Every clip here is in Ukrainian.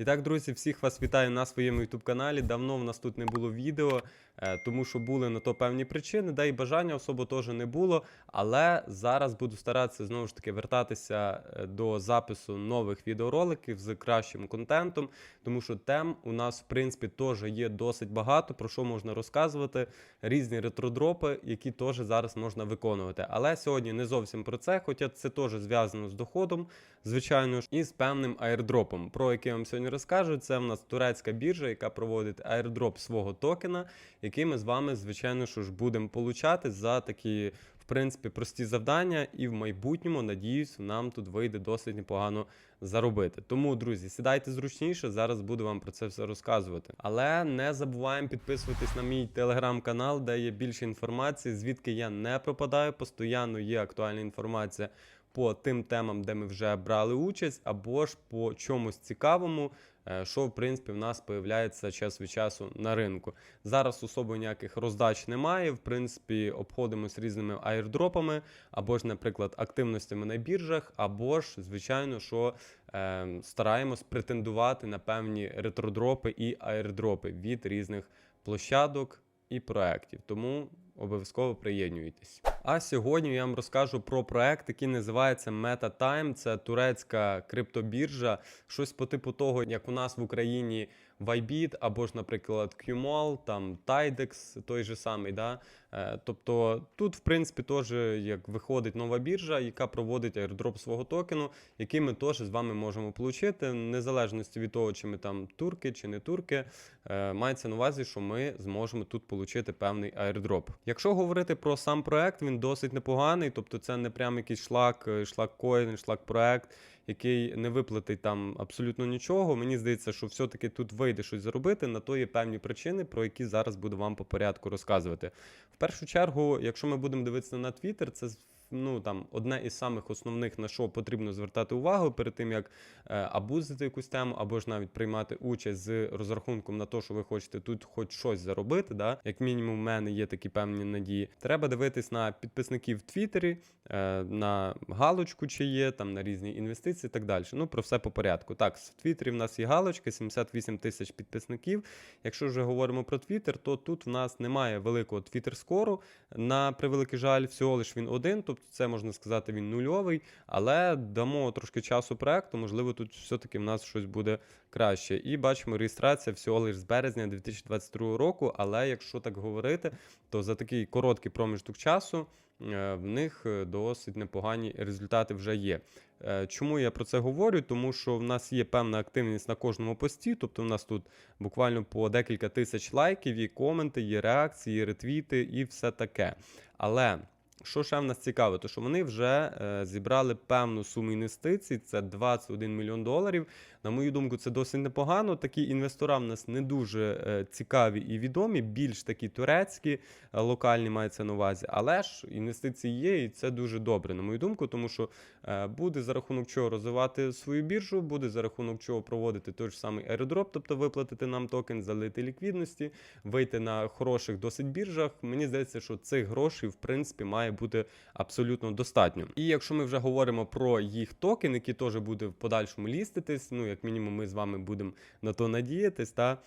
І так, друзі, всіх вас вітаю на своєму youtube каналі. Давно в нас тут не було відео, е, тому що були на то певні причини, да і бажання особо теж не було. Але зараз буду старатися знову ж таки вертатися е, до запису нових відеороликів з кращим контентом, тому що тем у нас в принципі теж є досить багато, про що можна розказувати, різні ретродропи, які теж зараз можна виконувати. Але сьогодні не зовсім про це, хоча це теж зв'язано з доходом, звичайно ж, і з певним аірдропом, про який я вам сьогодні розкажу. Це в нас турецька біржа, яка проводить аірдроп свого токена, який ми з вами, звичайно що ж, будемо получати за такі. В принципі, прості завдання, і в майбутньому, надіюсь, нам тут вийде досить непогано заробити. Тому, друзі, сідайте зручніше, зараз буду вам про це все розказувати. Але не забуваємо підписуватись на мій телеграм-канал, де є більше інформації, звідки я не пропадаю. Постійно є актуальна інформація по тим темам, де ми вже брали участь, або ж по чомусь цікавому, е, що в принципі в нас появляється час від часу на ринку. Зараз особо ніяких роздач немає. В принципі, обходимось різними аірдропами, або ж, наприклад, активностями на біржах, або ж, звичайно, що е, стараємось претендувати на певні ретродропи і аірдропи від різних площадок і проєктів. Тому обов'язково приєднуйтесь. А сьогодні я вам розкажу про проект, який називається MetaTime. Це турецька криптобіржа, щось по типу того, як у нас в Україні Bybit, або ж, наприклад, QMall, там Tidex, той же самий. Да? Е, Тобто тут, в принципі, теж як виходить нова біржа, яка проводить airdrop свого токену, який ми теж з вами можемо отримати, незалежності від того, чи ми там турки чи не турки. Е, Мається на увазі, що ми зможемо тут отримати певний airdrop. Якщо говорити про сам проект, він досить непоганий, тобто це не прям якийсь шлак, е, шлак коін, шлак проект, який не виплатить там абсолютно нічого. Мені здається, що все-таки тут вийде щось заробити. На то є певні причини, про які зараз буду вам по порядку розказувати. В першу чергу, якщо ми будемо дивитися на Twitter, це ну там одне із самих основних на що потрібно звертати увагу перед тим, як е, абузити якусь тему, або ж навіть приймати участь з розрахунком на те, що ви хочете тут хоч щось заробити. Да? Як мінімум, в мене є такі певні надії. Треба дивитись на підписників в Твіттері, е, на галочку, чи є, там на різні інвестиції і так далі. Ну, про все по порядку. Так, в Твіттері в нас є галочка, 78 тисяч підписників. Якщо вже говоримо про Твіттер, то тут в нас немає великого твіттер-скору. На превеликий жаль, всього лиш він один. Тобто це можна сказати, він нульовий, але дамо трошки часу проекту, можливо, тут все-таки в нас щось буде краще. І бачимо, реєстрація всього лиш з березня 2022 року. Але якщо так говорити, то за такий короткий проміжок часу е, в них е, досить непогані результати вже є. Е, Чому я про це говорю? Тому що в нас є певна активність на кожному пості, тобто в нас тут буквально по декілька тисяч лайків, є коменти, є реакції, є ретвіти і все таке. Але що ще в нас цікаво, то що вони вже е, зібрали певну суму інвестицій, це 21 мільйон доларів. На мою думку, це досить непогано. Такі інвестора в нас не дуже е, цікаві і відомі, більш такі турецькі, е, локальні мається на увазі. Але ж інвестиції є, і це дуже добре, на мою думку, тому що е, буде за рахунок чого розвивати свою біржу, буде за рахунок чого проводити той ж самий аеродроп, тобто виплатити нам токен, залити ліквідності, вийти на хороших досить біржах. Мені здається, що цих грошей в принципі має бути абсолютно достатньо. І якщо ми вже говоримо про їх токен, який теж буде в подальшому ліститись, ну як мінімум, ми з вами будемо на то надіятись. Та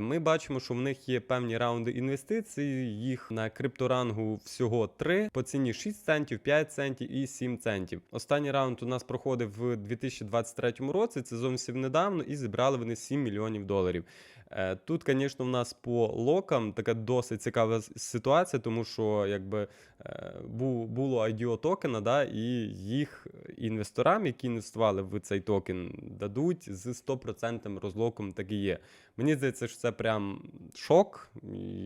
ми бачимо, що в них є певні раунди інвестицій. Їх на крипторангу всього 3, по ціні 6 центів, 5 центів і 7 центів. Останній раунд у нас проходив в 2023 році. Це зовсім недавно, і зібрали вони 7 мільйонів доларів. Е, Тут, звісно, в нас по локам така досить цікава ситуація, тому що якби е, було IDO токена, да, і їх інвесторам, які інвестували в цей токен, дадуть з 100% розлоком, так і є. Мені здається, що це прям шок.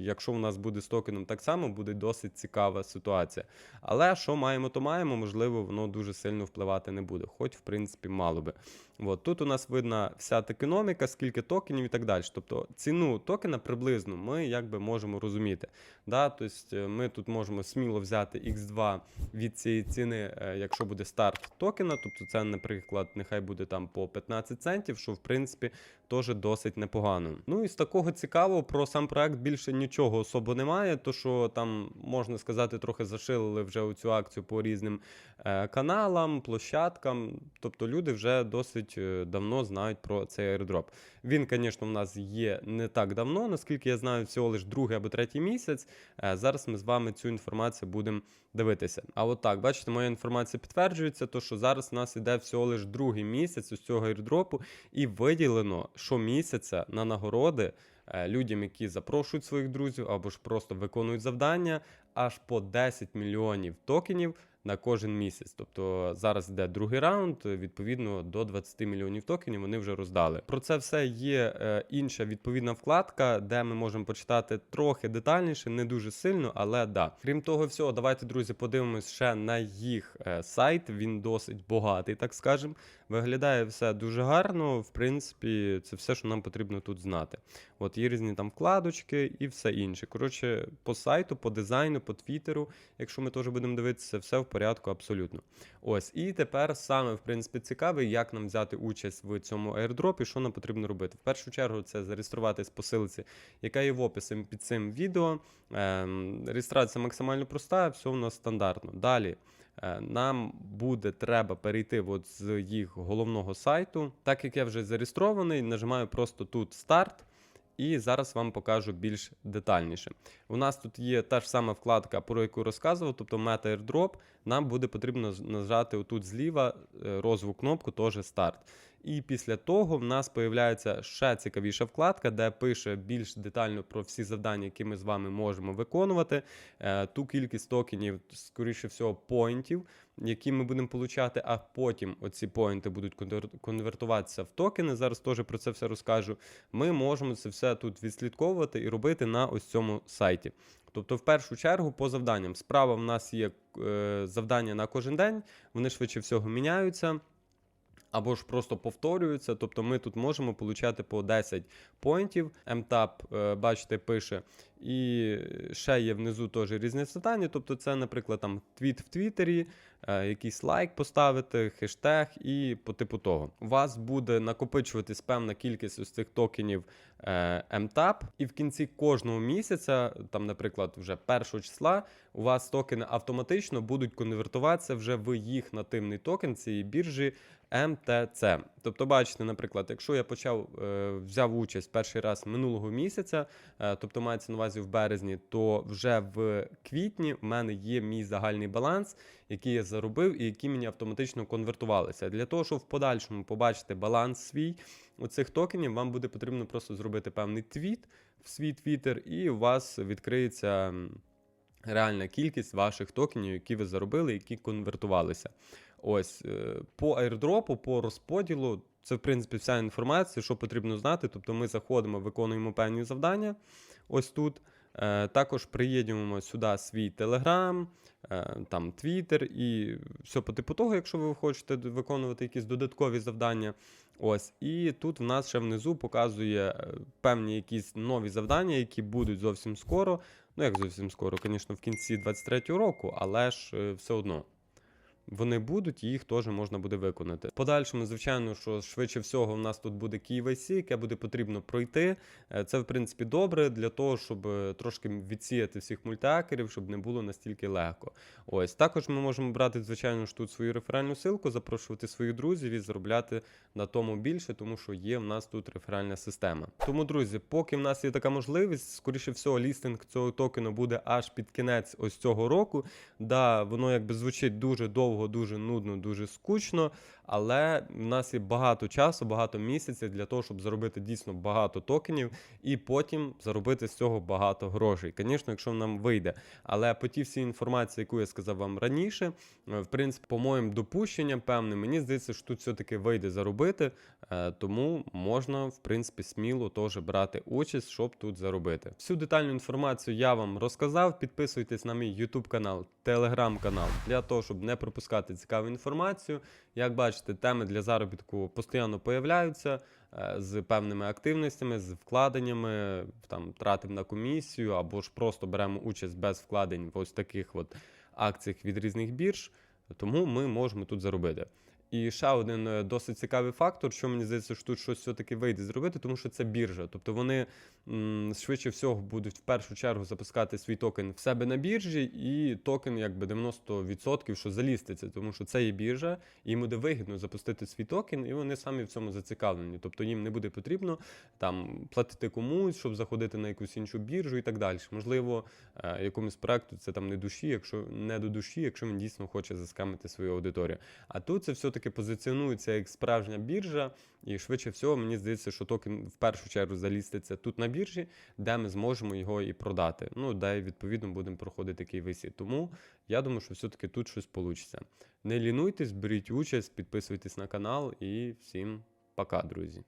Якщо у нас буде з токеном так само, буде досить цікава ситуація. Але що маємо, то маємо, можливо, воно дуже сильно впливати не буде, хоч, в принципі, мало би. От, тут у нас видна вся токеноміка, скільки токенів і так далі. Тобто Тобто ціну токена приблизно ми якби можемо розуміти. Да? Тобто е, ми тут можемо сміло взяти X2 від цієї ціни, е, якщо буде старт токена. Тобто це, наприклад, нехай буде там по 15 центів, що в принципі теж досить непогано. Ну і з такого цікавого про сам проект більше нічого особо немає. То що там можна сказати, трохи зашилили вже цю акцію по різним е, каналам, площадкам. Тобто люди вже досить е, давно знають про цей airdrop. Він, звісно, в нас є не так давно, наскільки я знаю, всього лиш другий або третій місяць. Е, Зараз ми з вами цю інформацію будемо дивитися. А от так, бачите, моя інформація підтверджується, то що зараз у нас іде всього лиш другий місяць з цього airdropу, і виділено щомісяця на нагороди е, людям, які запрошують своїх друзів або ж просто виконують завдання, аж по 10 мільйонів токенів на кожен місяць. Тобто зараз йде другий раунд, відповідно до 20 мільйонів токенів вони вже роздали. Про це все є е, інша відповідна вкладка, де ми можемо почитати трохи детальніше, не дуже сильно, але да. Крім того всього, давайте, друзі, подивимось ще на їх е, сайт. Він досить багатий, так скажемо. Виглядає все дуже гарно. В принципі, це все, що нам потрібно тут знати. От є різні там вкладочки і все інше. Коротше, по сайту, по дизайну, по твіттеру, якщо ми теж будемо дивитися, все в порядку абсолютно. Ось, і тепер саме в принципі цікаве, як нам взяти участь в цьому airdropі, що нам потрібно робити. В першу чергу це зареєструватись по силиці, яка є в описі під цим відео. Ем, реєстрація максимально проста, все у нас стандартно. Далі. е, Нам буде треба перейти от з їх головного сайту. Так як я вже зареєстрований, нажимаю просто тут старт. І зараз вам покажу більш детальніше. У нас тут є та ж сама вкладка, про яку розказував, тобто Meta AirDrop. Нам буде потрібно нажати отут зліва е, розву кнопку, теж старт. І після того в нас появляється ще цікавіша вкладка, де пише більш детально про всі завдання, які ми з вами можемо виконувати. Е, Ту кількість токенів, скоріше всього, поінтів, які ми будемо получати, а потім оці поінти будуть конвер- конвертуватися в токени. Зараз теж про це все розкажу. Ми можемо це все тут відслідковувати і робити на ось цьому сайті. Тобто, в першу чергу, по завданням. Справа в нас є е, завдання на кожен день, вони швидше всього міняються. Або ж просто повторюються, тобто ми тут можемо получати по 10 поінтів. МТАП, е, бачите, пише. І ще є внизу теж різні завдання. Тобто, це, наприклад, там твіт в Твіттері, е, якийсь лайк поставити, хештег і по типу того. У вас буде накопичуватись певна кількість ось цих токенів е, МТАП, і в кінці кожного місяця, там, наприклад, вже першого числа, у вас токени автоматично будуть конвертуватися вже в їх нативний токен цієї біржі МТЦ. Тобто, бачите, наприклад, якщо я почав е, взяв участь перший раз минулого місяця, тобто мається на увазі в березні, то вже в квітні в мене є мій загальний баланс, який я заробив і які мені автоматично конвертувалися. Для того, щоб в подальшому побачити баланс свій оцих токенів, вам буде потрібно просто зробити певний твіт в свій твіттер, і у вас відкриється. Реальна кількість ваших токенів, які ви заробили, які конвертувалися. Ось е, по airdropу, по розподілу, це в принципі вся інформація, що потрібно знати. Тобто ми заходимо, виконуємо певні завдання. Ось тут. Е, Також приєднуємо сюди свій е, там Twitter і все по типу того, якщо ви хочете виконувати якісь додаткові завдання. Ось, і тут в нас ще внизу показує е, певні якісь нові завдання, які будуть зовсім скоро. Ну, як зовсім скоро, звісно, в кінці 23-го року, але ж е, все одно. Вони будуть, і їх теж можна буде виконати. В подальшому, звичайно, що швидше всього, в нас тут буде KYC, яке буде потрібно пройти. Е, Це, в принципі, добре для того, щоб е, трошки відсіяти всіх мультиакерів, щоб не було настільки легко. Ось також ми можемо брати, звичайно ж, тут свою реферальну силку, запрошувати своїх друзів і заробляти на тому більше, тому що є в нас тут реферальна система. Тому, друзі, поки в нас є така можливість, скоріше всього, лістинг цього токену буде аж під кінець ось цього року. Да, воно якби звучить дуже довго, дуже нудно, дуже скучно, але в нас є багато часу, багато місяців для того, щоб заробити дійсно багато токенів і потім заробити з цього багато грошей. Звісно, якщо нам вийде. Але по тій всій інформації, яку я сказав вам раніше, е, в принципі, по моїм допущенням, певним, мені здається, що тут все-таки вийде заробити, е, тому можна, в принципі, сміло теж брати участь, щоб тут заробити. Всю детальну інформацію я вам розказав. Підписуйтесь на мій YouTube канал, Telegram канал для того, щоб не пропускати цікаву інформацію. Як бачите, теми для заробітку постійно появляються е, з певними активностями, з вкладеннями, там тратимо на комісію, або ж просто беремо участь без вкладень в ось таких от акціях від різних бірж. Тому ми можемо тут заробити. І ще один е, досить цікавий фактор, що мені здається, що тут щось все-таки вийде зробити, тому що це біржа. Тобто вони м, швидше всього будуть в першу чергу запускати свій токен в себе на біржі, і токен якби 90% що заліститься, тому що це є біржа, і їм буде вигідно запустити свій токен, і вони самі в цьому зацікавлені. Тобто їм не буде потрібно там платити комусь, щоб заходити на якусь іншу біржу і так далі. Можливо, е, якомусь проекту це там не душі, якщо не до душі, якщо він дійсно хоче заскамити свою аудиторію. А тут це все-таки позиціонується як справжня біржа, і швидше всього, мені здається, що токен в першу чергу заліститься тут на біржі, де ми зможемо його і продати. Ну, де відповідно будемо проходити такий висід. Тому я думаю, що все-таки тут щось вийде. Не лінуйтесь, беріть участь, підписуйтесь на канал і всім пока, друзі.